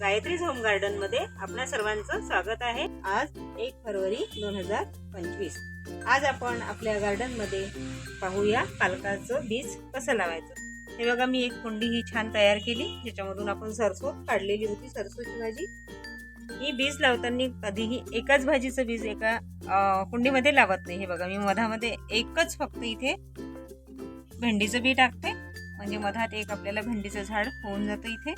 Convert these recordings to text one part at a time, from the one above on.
गायत्रीज home गार्डनमध्ये आपल्या सर्वांचं स्वागत आहे. आज एक फरवरी दोन हजार पंचवीस. आज आपण आपल्या गार्डनमध्ये पाहूया पालकाचं बीज कसं लावायचं. हे बघा मी एक कुंडी ही छान तयार केली. ज्याच्यामधून आपण सरसो काढलेली होती सरसोची भाजी. ही बीज लावताना कधीही एकाच भाजीचं बीज एका कुंडीमध्ये लावत नाही. हे बघा मी मधामध्ये एकच फक्त इथे भेंडीचं बी टाकते. म्हणजे मधात एक आपल्याला भेंडीचं झाड होऊन जातं इथे.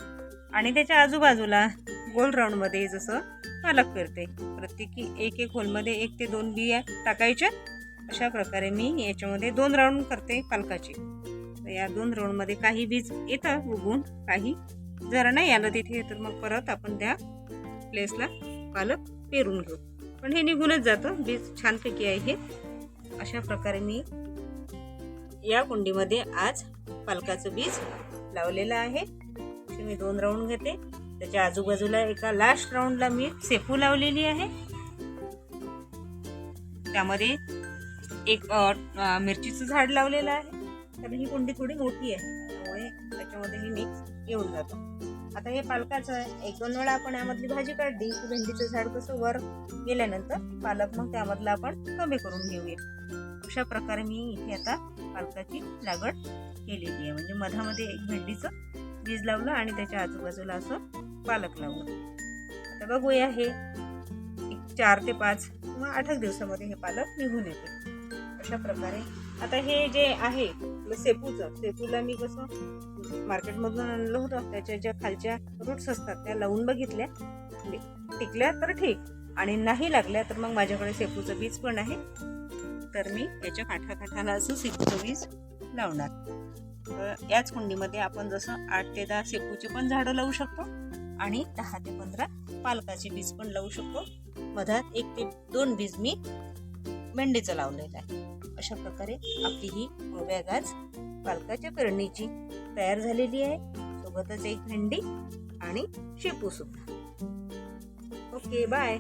आणि त्याच्या आजूबाजूला गोल राऊंडमध्ये जसं पालक करते. प्रत्येकी एक एक होलमध्ये एक ते दोन बिया टाकायच्या. अशा प्रकारे मी याच्यामध्ये दोन राऊंड करते पालकाचे. तर या दोन राऊंडमध्ये काही बीज येतं उगून काही जर नाही आलं तिथे तर मग परत आपण त्या प्लेसला पालक पेरून घेऊ. पण हे निघूनच जातं. बीज छानपैकी आहे. हे अशा प्रकारे मी या कुंडीमध्ये आज पालकाचं बीज लावलेलं आहे. असे मी दोन राऊंड घेते. त्याच्या आजूबाजूला एका लास्ट राऊंडला मी सेफू लावलेली आहे. त्यामध्ये एक मिरचीचं झाड लावलेलं आहे. कारण ही कुंडी थोडी मोठी आहे. त्यामुळे त्याच्यामध्ये ही मिक्स येऊन जातो. आता हे पालकाचं आहे. एक दोन वेळा आपण यामधली भाजी काढली की भेंडीचं झाड कसं वर गेल्यानंतर पालक मग त्यामधलं आपण कमी करून घेऊया. अशा प्रकारे मी इथे आता पालकाची लागवड केलेली आहे. म्हणजे मधामध्ये एक भेंडीचं बीज लावलं आणि त्याच्या आजूबाजूला असं पालक लावलं. आता बघूया हे एक चार ते पाच किंवा आठ एक दिवसामध्ये हे पालक निघून येते. अशा प्रकारे. आता हे जे आहे सेपूचं सेपूला मी कसं मार्केटमधून आणलं होतं. त्याच्या ज्या खालच्या रूट्स असतात त्या लावून बघितल्या. म्हणजे टिकल्या तर ठीक आणि नाही लागल्या तर मग माझ्याकडे सेपूचं बीज पण आहे. तर मी याच्या काठाकाठाला असं सेपूचं बीज लावणार. तर याच कुंडीमध्ये आपण जसं आठ ते दहा शेपूची पण झाडं लावू शकतो आणि दहा ते पंधरा पालकाचे बीज पण लावू शकतो. मधात एक ते दोन बीज मी भेंडीचं लावलेलं आहे. अशा प्रकारे आपली ही गोव्या गाज पालकाच्या पेरणीची तयार झालेली आहे. सोबतच एक भेंडी आणि शेपू सुद्धा. Okay bye.